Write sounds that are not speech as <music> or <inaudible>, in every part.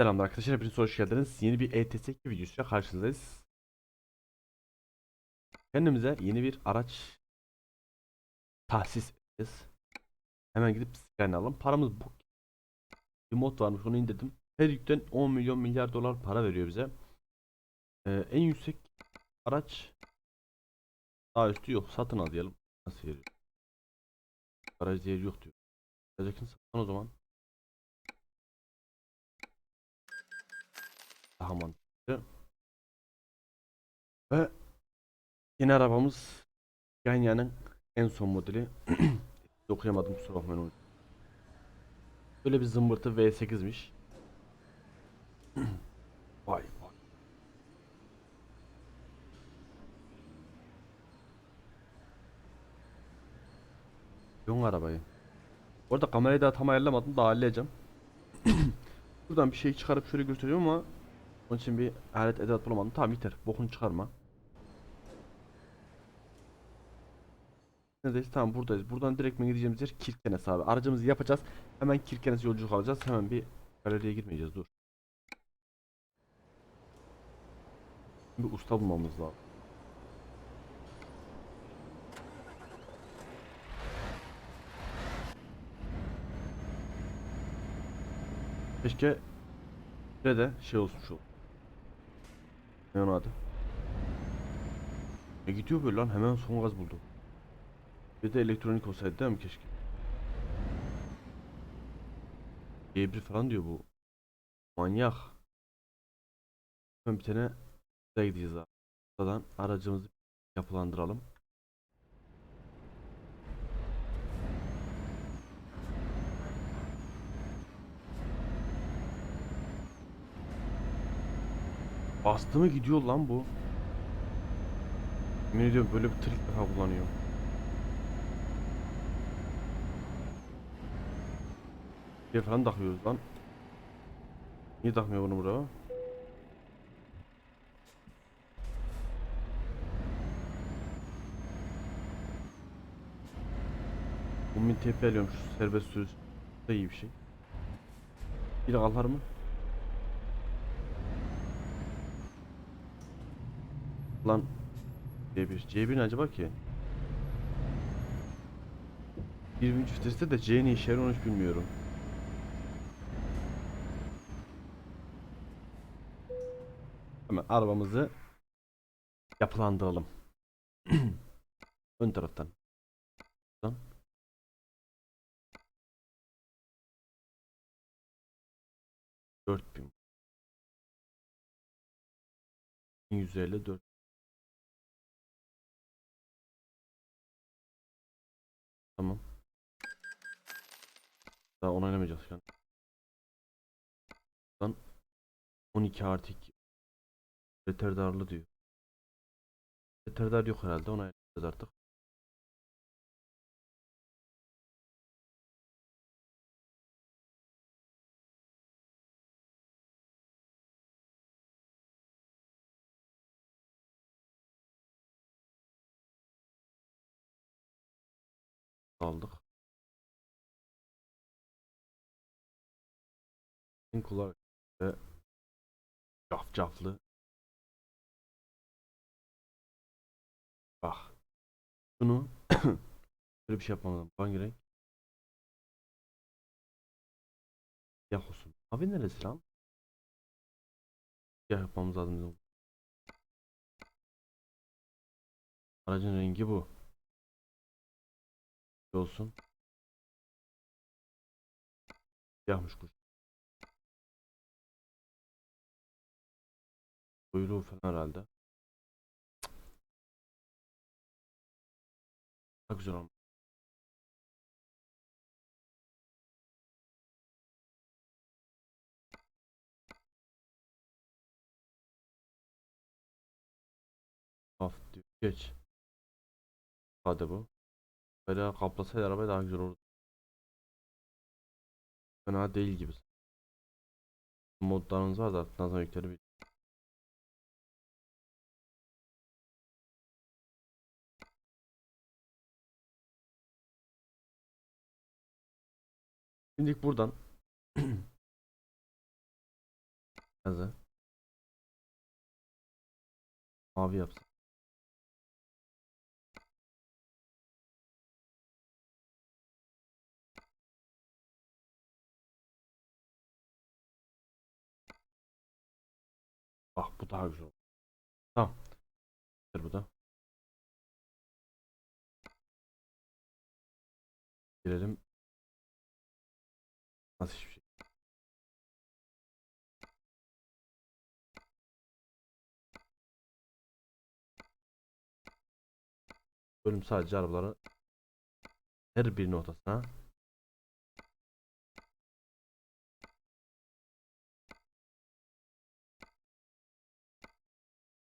Selamlar arkadaşlar, hepiniz hoş geldiniz. Yeni bir ETS videosuyla karşınızdayız. Kendimize yeni bir araç tahsis edeceğiz. Hemen gidip scan alalım. Paramız bu. Bir mod varmış onu indirdim. Her yükten 10 milyon milyar dolar para veriyor bize. Ee, en yüksek araç daha üstü yok. Satın al diyelim. Nasıl veriyor? Garaj değeri yok diyor. Özellikle satın o zaman. Daha mantıklı. Ve yeni arabamız Scania'nın en son modeli. <clears throat> Okuyamadım kusura bakmayın onu. Böyle bir zımbırtı V8'miş. <clears throat> vay vay. Yok arabayı. Bu arada kamerayı daha tam ayarlamadım daha halledeceğim. <clears throat> Buradan bir şey çıkarıp şöyle göstereceğim ama onun için bir alet edevat bulamadım. Tamam yeter. Bokunu çıkarma. Neredeyiz? Tamam buradayız. Buradan direkt mi gideceğimiz yer Kirkenes abi. Aracımızı yapacağız. Hemen Kirkenes yolculuk alacağız. Hemen bir galeriye girmeyeceğiz. Dur. Bir usta bulmamız lazım. Keşke de şey olsun şu. Onun adı? E gidiyor böyle lan hemen son gaz buldu. Bir de elektronik olsaydı değil mi keşke? G1 falan diyor bu. Manyak. Hemen bir tane gideceğiz abi. Buradan aracımızı yapılandıralım. Bastı mı gidiyor lan bu? Yemin ediyorum böyle bir tır ilk defa kullanıyor. Bir falan takıyoruz lan. Niye takmıyor bunu buraya? 10.000 TP alıyorum şu serbest sürüş. Bu da iyi bir şey. Bir kalır mı? Lan C1. C1 ne acaba ki? 20 çiftesi de C ne işe yarar onu hiç bilmiyorum. Hemen arabamızı yapılandıralım. <clears throat> Ön taraftan. Buradan. Dört bin. 150 dört. Tamam. Daha onaylamayacağız şu an. Buradan 12 artı 2. Veteridarlı diyor. Veteridar yok herhalde onaylayacağız artık. Aldık. En kulak ve cafcaflı. Bak. Bunu <coughs> böyle bir şey yapmam lazım. Hangi renk? Siyah olsun. Abi neresi lan? Siyah yapmamız lazım. Aracın rengi bu olsun. Siyahmış kuş. Kuyruğu falan herhalde. Çok güzel olmuş. Hafif diyor. Geç. Hadi bu. Böyle kaplasaydı arabayı daha güzel olurdu. Fena değil gibi. Modlarınız var da artık nasıl yükleri. Şimdi buradan <clears throat> Yazı. Mavi yapsın. Bak bu daha güzel. Tamam. Bu da. Girelim. Nasıl hiçbir şey. Bölüm sadece arabaları her bir notasına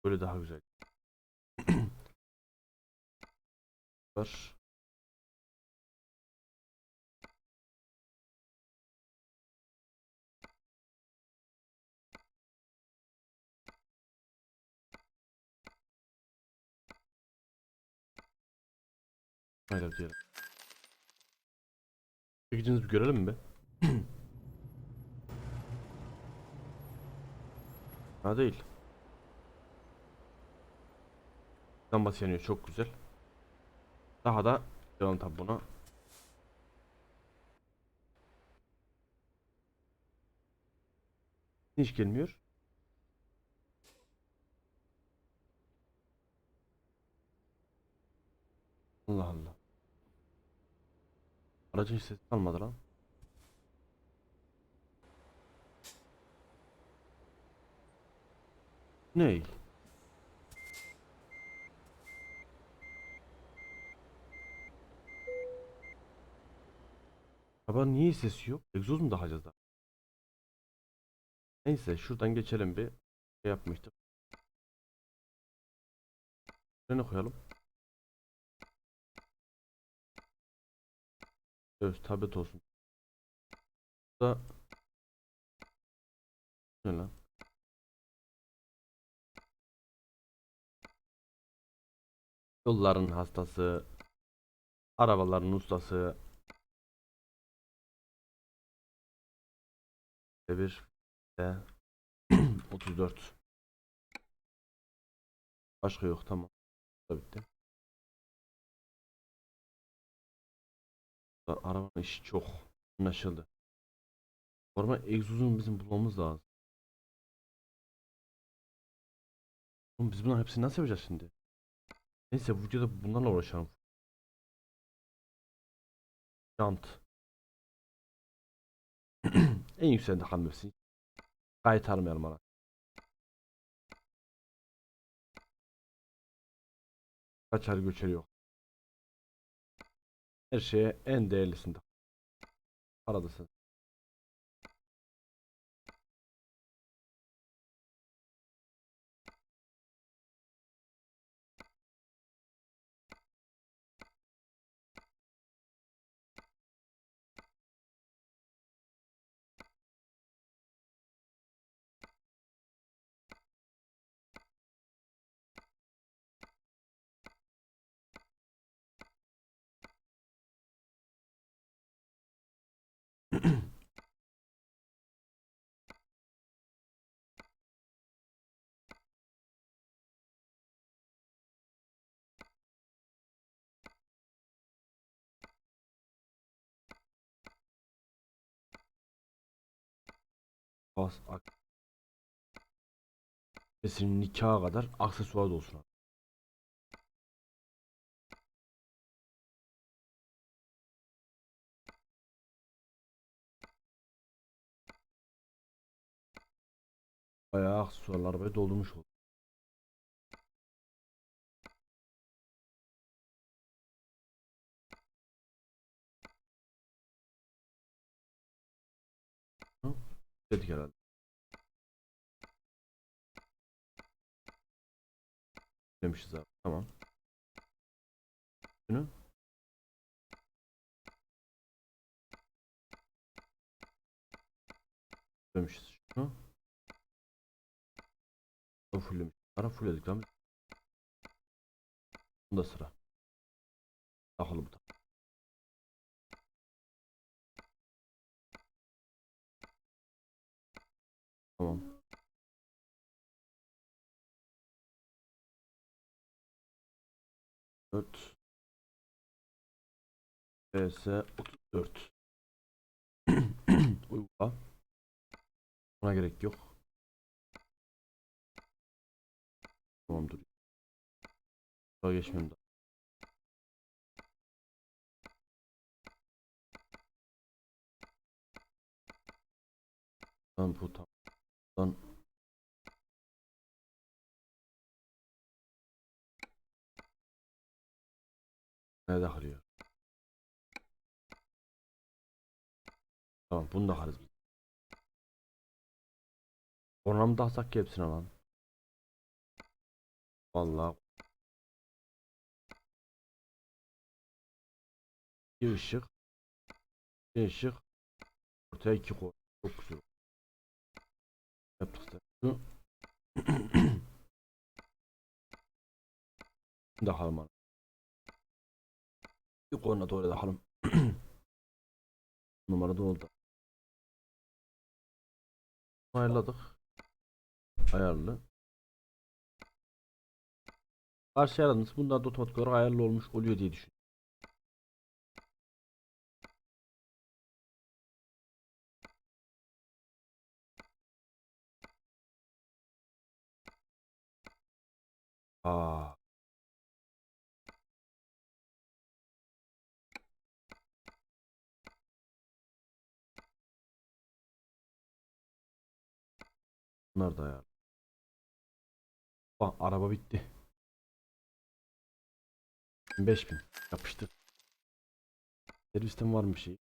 böyle daha güzel. <clears throat> Var. Hayır diyelim. Çekicinizi bir görelim mi? <clears throat> ha değil. Lambası yanıyor çok güzel. Daha da devam tabi buna. Hiç gelmiyor. Allah Allah. Aracın sesi kalmadı lan. Ney? Araba niye sesi yok? Egzoz mu takacağız da? Neyse şuradan geçelim bir. Şey yapmıştık. Ne koyalım? Evet tablet olsun. Da ne lan? Yolların hastası, arabaların ustası. Bir de 34. <clears throat> Başka yok tamam. Da bitti. Arabanın işi çok anlaşıldı. Normal egzozunu bizim bulmamız lazım. Oğlum biz bunların hepsini nasıl yapacağız şimdi? Neyse bu videoda bunlarla uğraşalım. Jant. <clears throat> en yükseğinde kalmıyorsun. Gayet armayalım ara. Kaçar göçer yok. Her şeye en değerlisinde. Aradasın. Bas ak. Senin nikaha kadar aksesuar da olsun. Bayağı aksesuarlar böyle doldurmuş oldu. Hı? Dedik herhalde. Demişiz abi. Tamam. Şunu. Demişiz. Şunu. Bu fulllemiş. Ara fullledik lan. Bunda sıra. Takılı bu Tamam. Dört. PS 34. Uygula. Buna gerek yok. Tamamdır. Daha geçmem lazım. Tamam bu tamam. Lan. Ne takılıyor? Tamam bunu da takarız. biz. Sonra mı taksak ki lan? Vallahi. Bir ışık. Bir ışık. Ortaya iki koy. Çok güzel. Yaptık işte. Şu. <coughs> Bir koyuna doğru takalım. <coughs> Numara da oldu. Ayarladık. Ayarlı. Karşı ayarladınız. Bunlar da otomatik olarak ayarlı olmuş oluyor diye düşün. Aa. Bunlar da ayarlı. Bak araba bitti. 5000 yapıştır. Servisten var mı bir şey?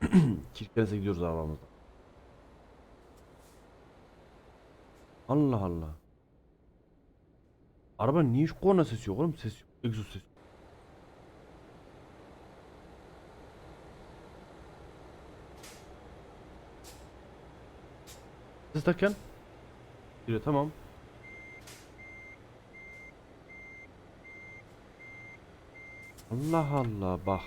<clears throat> Kirkenes'e gidiyoruz arabamızda. Allah Allah. Araba niye hiç korna sesi yok oğlum? Ses yok. Egzoz sesi. Ses takken. Giriyor tamam. Allah Allah bak.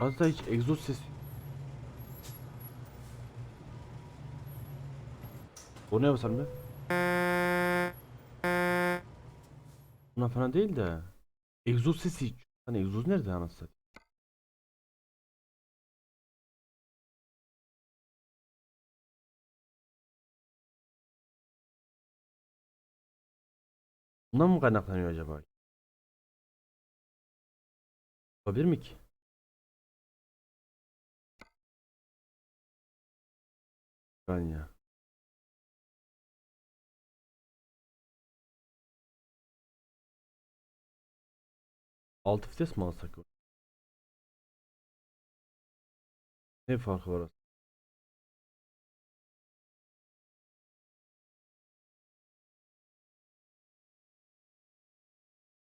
Az da hiç egzoz sesi. O ne basalım be? Buna falan değil de. Egzoz sesi. Hani egzoz nerede anasını? Bundan mı kaynaklanıyor acaba? Olabilir mi ki? Ben ya. Altı vites mi alsak? Ne farkı var? aslında?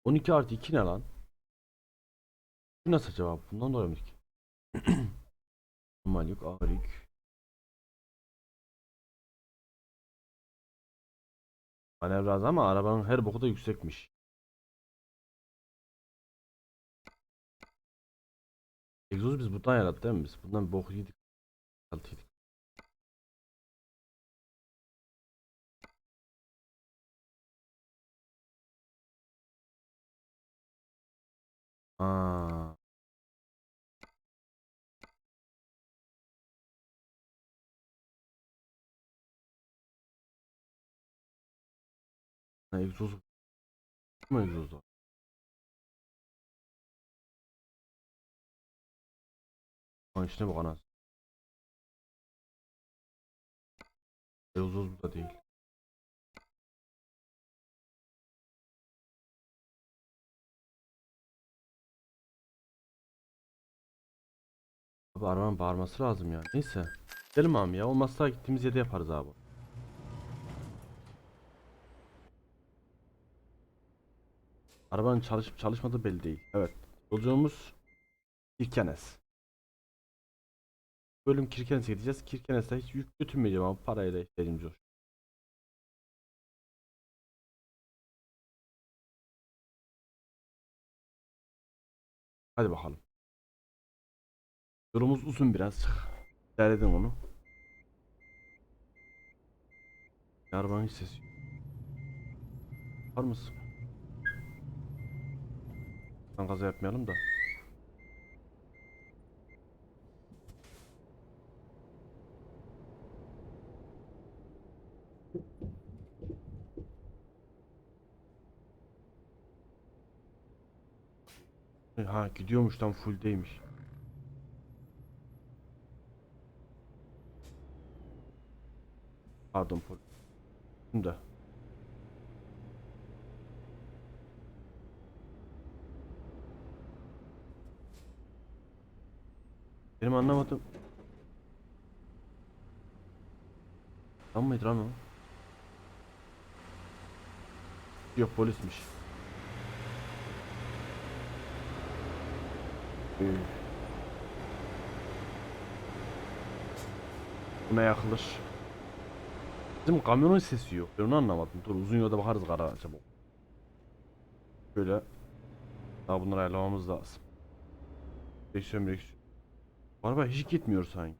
On iki artı iki ne lan? Bu nasıl cevap? Bundan dolayı mı ki? <clears throat> Normal yük, ağır yük. Manevra ama arabanın her boku da yüksekmiş. Egzoz biz bundan yarattık değil mi biz? Bundan bir bok yedik. Altı yedik. Aa. Ha, egzoz mu egzoz bu kanal. Egzoz bu da değil. Abi arabanın bağırması lazım ya. Neyse. Gidelim abi ya. Olmazsa gittiğimiz yerde yaparız abi. Arabanın çalışıp çalışmadığı belli değil. Evet. Yolculuğumuz Kirkenes. Bölüm Kirkenes'e gideceğiz. Kirkenes'te hiç yük götürmeyeceğim ama parayla ihtiyacımız yok. Hadi bakalım. Yolumuz uzun biraz. İdare edin onu. Arabanın hiç sesi. Var mısın? Lan kaza yapmayalım da. Ha gidiyormuş tam fulldeymiş. Pardon full. Şimdi. Benim anlamadım. Tam mıydı lan o? Yok polismiş. Buna yakılır. Bizim kamyonun sesi yok. Ben onu anlamadım. Dur uzun yolda bakarız kara çabuk. Böyle. Daha bunları ayarlamamız lazım. Direksiyon direksiyon. Araba hiç gitmiyor sanki.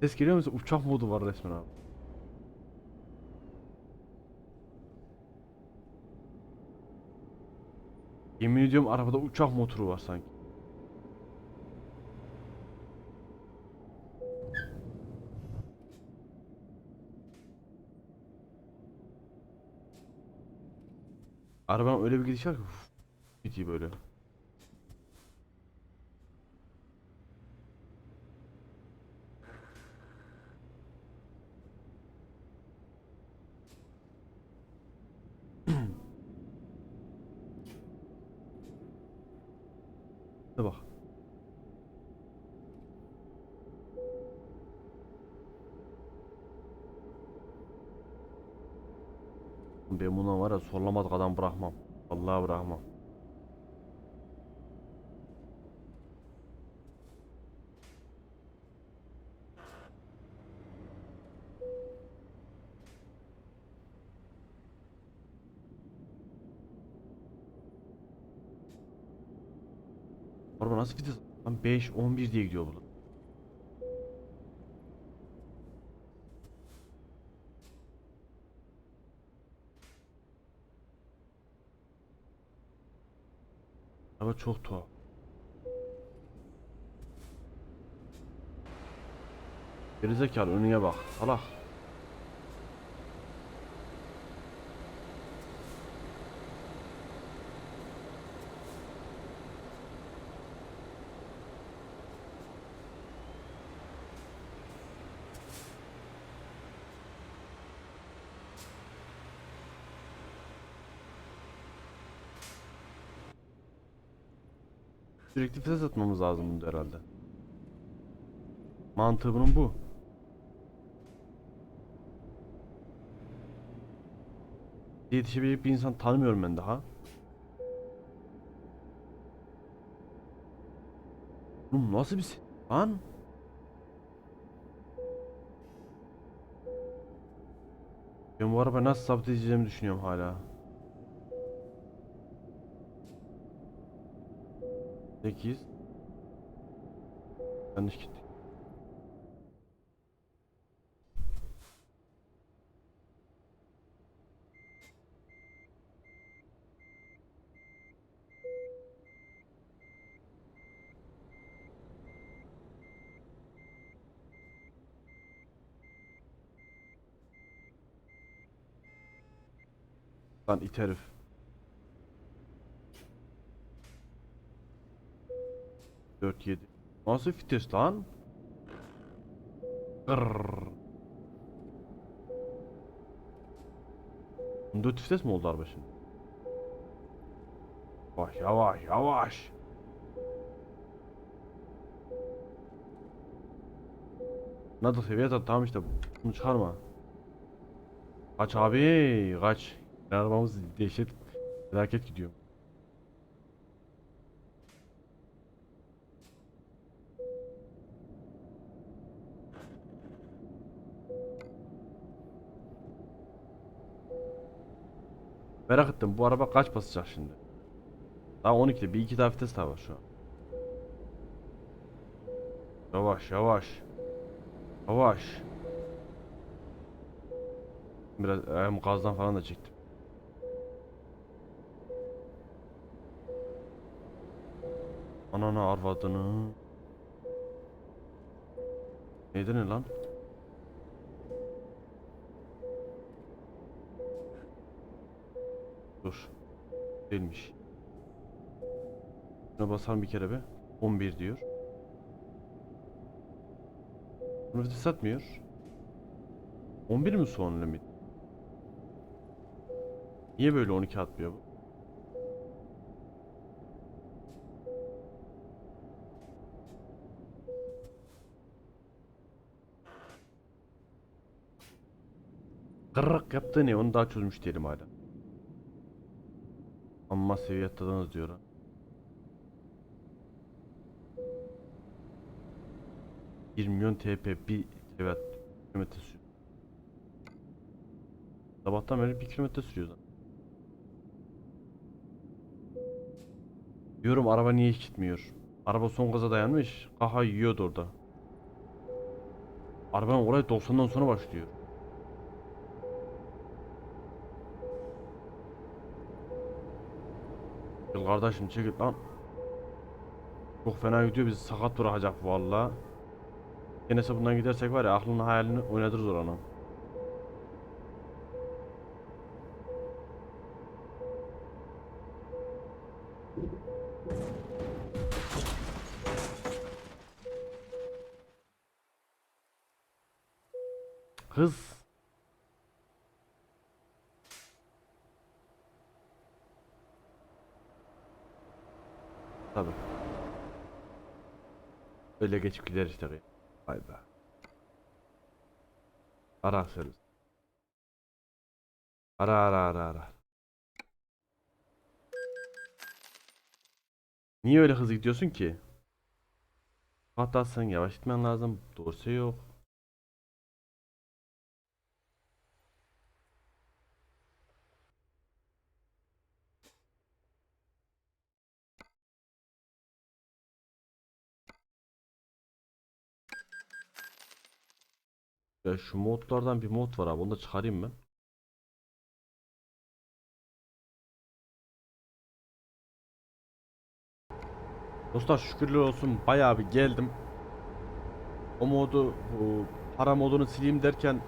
Ses geliyor mu? Uçak modu var resmen abi. Yemin ediyorum arabada uçak motoru var sanki. Arabanın öyle bir gidiş var ki uf, gidiyor böyle. Hadi bak. Ben sorlamadık adam bırakmam. Vallahi bırakmam. Araba nasıl vites? Lan 5 11 diye gidiyor burada. Araba çok tuhaf. Gerizekalı önüne bak. Salak. Sürekli vites atmamız lazım bunda herhalde. Mantığı bunun bu. Yetişebilecek bir insan tanımıyorum ben daha. Oğlum nasıl bir se- Lan? Ben bu arabayı nasıl sabote edeceğimi düşünüyorum hala. 8 Yanlış gitti. Lan it herif. Dört yedi. Nasıl vites lan? Gırrrr. 14 vites mi oldu araba şimdi? Yavaş yavaş yavaş. Nasıl seviye tat tamam işte bunu çıkarma. Kaç abi kaç. Arabamız dehşet felaket gidiyor. Merak ettim bu araba kaç basacak şimdi? Daha 12'de bir iki daha vites daha var şu an. Yavaş yavaş. Yavaş. Biraz ayağımı gazdan falan da çektim. Ananı arvadını. Neydi ne lan? Dur. Değilmiş. Şuna basalım bir kere be. 11 diyor. Bunu vites atmıyor. 11 mi son limit? Niye böyle 12 atmıyor bu? Kırık yaptığı ne? Onu daha çözmüş değilim hala. Amma seviye atladınız diyor milyon TP bir evet kilometre sürüyor. Sabahtan beri bir kilometre sürüyor zaten. Diyorum araba niye hiç gitmiyor? Araba son gaza dayanmış. Kaha yiyordu orada. Arabanın olay 90'dan sonra başlıyor. Yıl kardeşim çekil lan. Çok fena gidiyor bizi sakat bırakacak valla. Yenese bundan gidersek var ya aklını hayalini oynatırız orana. Kız. Tabii. Öyle geçip gider işte. Vay be. Ara servis. Ara ara ara ara. Niye öyle hızlı gidiyorsun ki? Hatta sen yavaş gitmen lazım. Dorse yok. Ya şu modlardan bir mod var abi. Onu da çıkarayım ben. Dostlar şükürler olsun bayağı bir geldim. O modu bu para modunu sileyim derken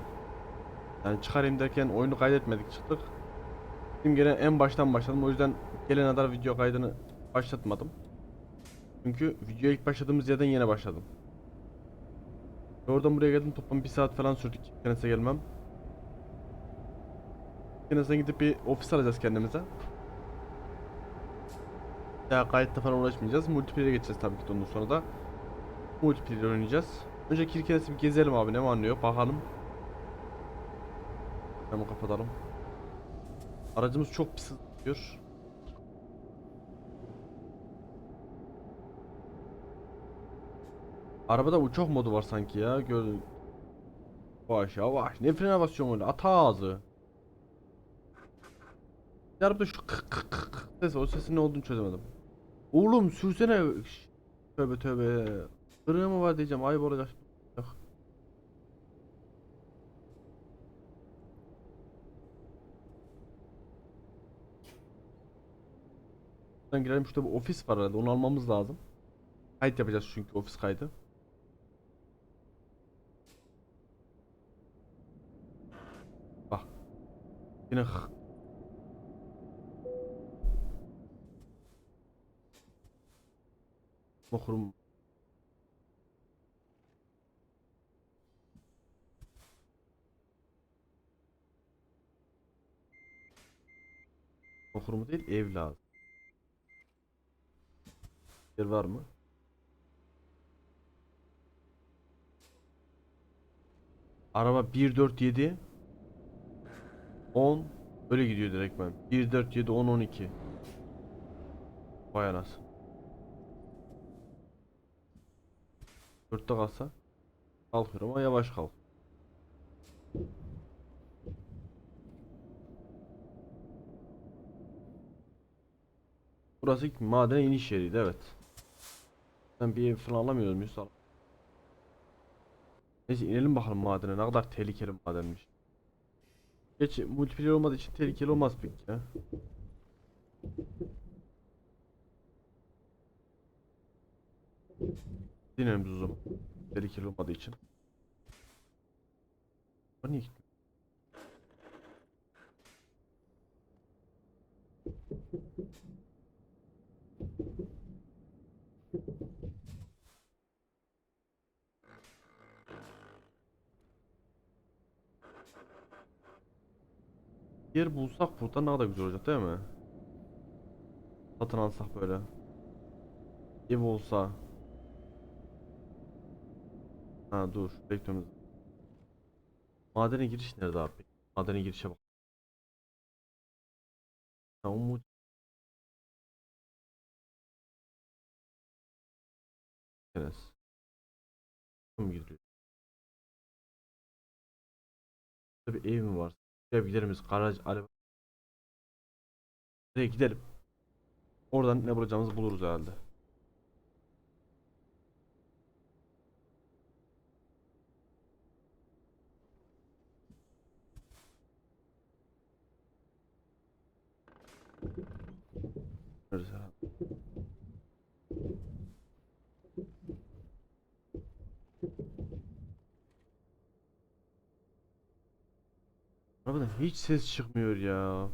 yani çıkarayım derken oyunu kaydetmedik çıktık. Şimdi gene en baştan başladım. O yüzden gelene kadar video kaydını başlatmadım. Çünkü videoya ilk başladığımız yerden yine başladım. Oradan buraya geldim toplam bir saat falan sürdük Kenes'e gelmem. Kenes'e gidip bir ofis alacağız kendimize. Ya kayıtta falan uğraşmayacağız. Multiplayer'e geçeceğiz tabii ki de ondan sonra da. Multiplayer oynayacağız. Önce Kirkenes'i bir gezelim abi ne yok bakalım. Hemen kapatalım. Aracımız çok pis gidiyor. Arabada uçak modu var sanki ya. Gördüm. Yavaş yavaş. Ne frene basıyorsun öyle? Ata ağzı. Bir Arabada şu kık kık kık ses. O sesin ne olduğunu çözemedim. Oğlum sürsene. Şş, Tövbe tövbe. Kırığı mı var diyeceğim. Ayıp olacak. Buradan girelim şurada bir ofis var herhalde. Onu almamız lazım. Kayıt yapacağız çünkü ofis kaydı. Yine Okurum. Okurumu değil ev lazım. Yer var mı? Araba 147 10 öyle gidiyor direktmen. 1 4 7 10 12. Vay anasını. 4'te kalsa kalkıyor ama yavaş kalk. Burası maden iniş yeriydi evet. Ben bir ev falan alamıyor muyuz? Neyse inelim bakalım madene. Ne kadar tehlikeli madenmiş. Geç multiplayer olmadığı için tehlikeli olmaz pek ya. Dinelim zaman. Tehlikeli olmadığı için. O niye gitti? Yer bulsak burada ne kadar güzel olacak değil mi? Satın alsak böyle. Ev olsa. Ha dur bekliyoruz. Madene giriş nerede abi? Madene girişe bak. Ha umut. Enes. Mı giriliyor? Bir ev mi var? Biz garaj araba. Nereye gidelim? Oradan ne bulacağımızı buluruz herhalde. Neresi herhalde? Arabadan hiç ses çıkmıyor ya.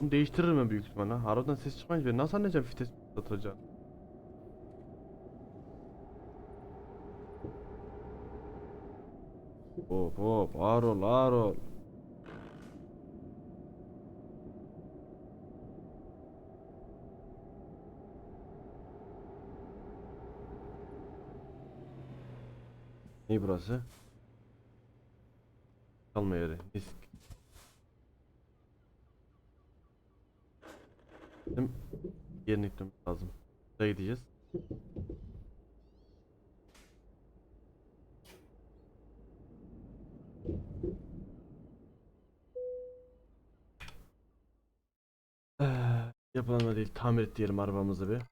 Bunu değiştiririm ben büyük ihtimalle. Arabadan ses çıkmayınca ben nasıl anlayacağım vites atacağım? Hop hop ağır ol. Ne burası? Kalma yeri. Risk. Bizim yerini gitmemiz lazım. Buraya gideceğiz. Eee, Yapılanma değil, tamir et diyelim arabamızı bir.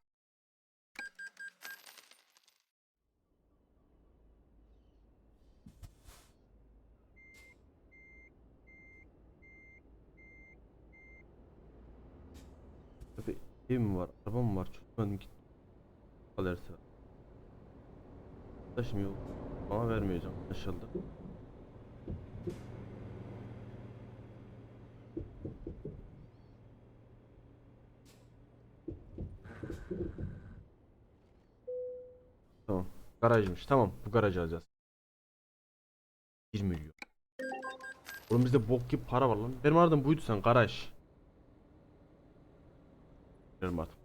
Tabii ev mi var, araba mı var? Çözmedim ki. Kalırsa. Taşım yok. Ama vermeyeceğim. Anlaşıldı. Tamam. Garajmış. Tamam. Bu garajı alacağız. 1 milyon. Oğlum bizde bok gibi para var lan. Benim aradığım buydu sen garaj. Girelim artık.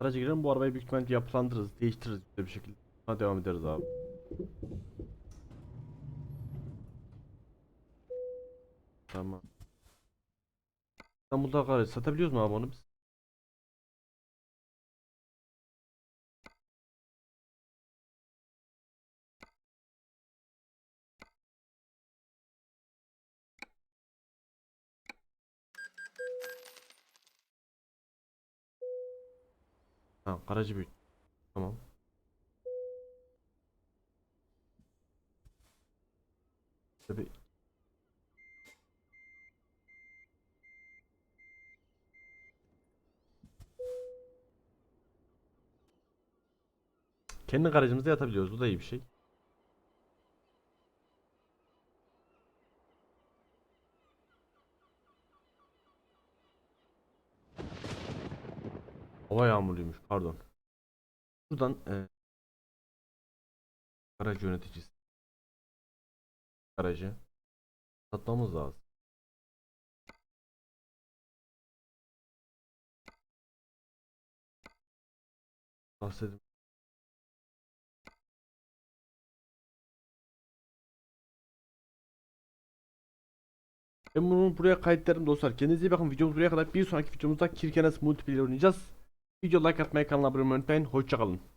Garaja girelim bu arabayı büyük ihtimalle yapılandırırız, değiştiririz bir şekilde. Sonra devam ederiz abi. Tamam. İstanbul'da garaj satabiliyoruz mu abi onu biz? Ha garajı büyüt. Tamam. Tabii. Kendi garajımızda yatabiliyoruz. Bu da iyi bir şey. Hava yağmurluymuş. Pardon. Buradan e, garaj yöneticisi. Garajı satmamız lazım. Bahsedim. Ben bunu buraya kaydetlerim dostlar. Kendinize iyi bakın. Videomuz buraya kadar. Bir sonraki videomuzda Kirkenes Multiplayer oynayacağız. Video like atmayı, kanala abone olmayı unutmayın. Hoşçakalın.